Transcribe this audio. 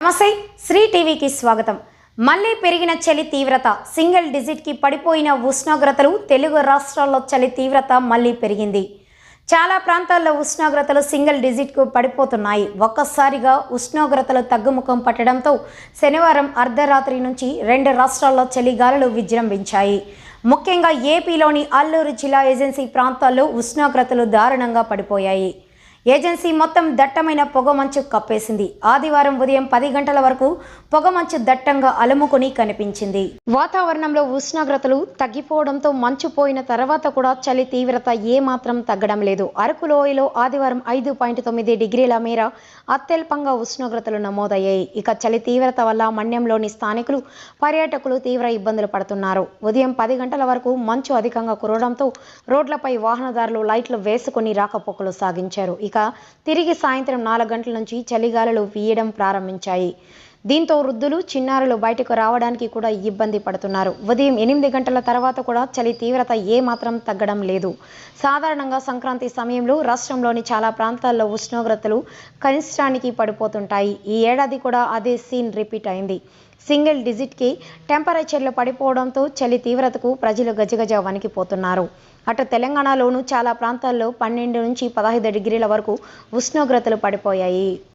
నమస్తే శ్రీ టీవీకి స్వాగతం. మళ్ళీ పెరిగిన చలి తీవ్రత సింగిల్ డిజిట్కి పడిపోయిన ఉష్ణోగ్రతలు తెలుగు రాష్ట్రాల్లో చలి తీవ్రత మళ్ళీ పెరిగింది. చాలా ప్రాంతాల్లో ఉష్ణోగ్రతలు సింగిల్ డిజిట్కు పడిపోతున్నాయి. ఒక్కసారిగా ఉష్ణోగ్రతలు తగ్గుముఖం పట్టడంతో శనివారం అర్ధరాత్రి నుంచి రెండు రాష్ట్రాల్లో చలిగాలులు విజృంభించాయి. ముఖ్యంగా ఏపీలోని అల్లూరు జిల్లా ఏజెన్సీ ప్రాంతాల్లో ఉష్ణోగ్రతలు దారుణంగా పడిపోయాయి. ఏజెన్సీ మొత్తం దట్టమైన పొగమంచు కప్పేసింది. ఆదివారం ఉదయం పది గంటల వరకు పొగమంచు దట్టంగా అలుముకుని కనిపించింది. వాతావరణంలో ఉష్ణోగ్రతలు తగ్గిపోవడంతో మంచు పోయిన తర్వాత కూడా చలి తీవ్రత ఏమాత్రం తగ్గడం లేదు. అరకు లోయలో ఆదివారం ఐదు పాయింట్ తొమ్మిది డిగ్రీల మేర అత్యల్పంగా ఉష్ణోగ్రతలు నమోదయ్యాయి. ఇక చలి తీవ్రత వల్ల మన్యంలోని స్థానికులు పర్యాటకులు తీవ్ర ఇబ్బందులు పడుతున్నారు. ఉదయం పది గంటల వరకు మంచు అధికంగా కురవడంతో రోడ్లపై వాహనదారులు లైట్లు వేసుకుని రాకపోకలు సాగించారు. ఇక తిరిగి సాయంత్రం నాలుగు గంటల నుంచి చలిగాలులు వీయడం ప్రారంభించాయి. దీంతో వృద్ధులు చిన్నారులు బయటకు రావడానికి కూడా ఇబ్బంది పడుతున్నారు. ఉదయం ఎనిమిది గంటల తర్వాత కూడా చలి తీవ్రత ఏమాత్రం తగ్గడం లేదు. సాధారణంగా సంక్రాంతి సమయంలో రాష్ట్రంలోని చాలా ప్రాంతాల్లో ఉష్ణోగ్రతలు కనిష్టానికి పడిపోతుంటాయి. ఈ ఏడాది కూడా అదే సీన్ రిపీట్ అయింది. సింగిల్ డిజిట్కి టెంపరేచర్లు పడిపోవడంతో చలి తీవ్రతకు ప్రజలు గజగజ వణికిపోతున్నారు. అటు తెలంగాణలోనూ చాలా ప్రాంతాల్లో పన్నెండు నుంచి పదహైదు డిగ్రీల వరకు ఉష్ణోగ్రతలు పడిపోయాయి.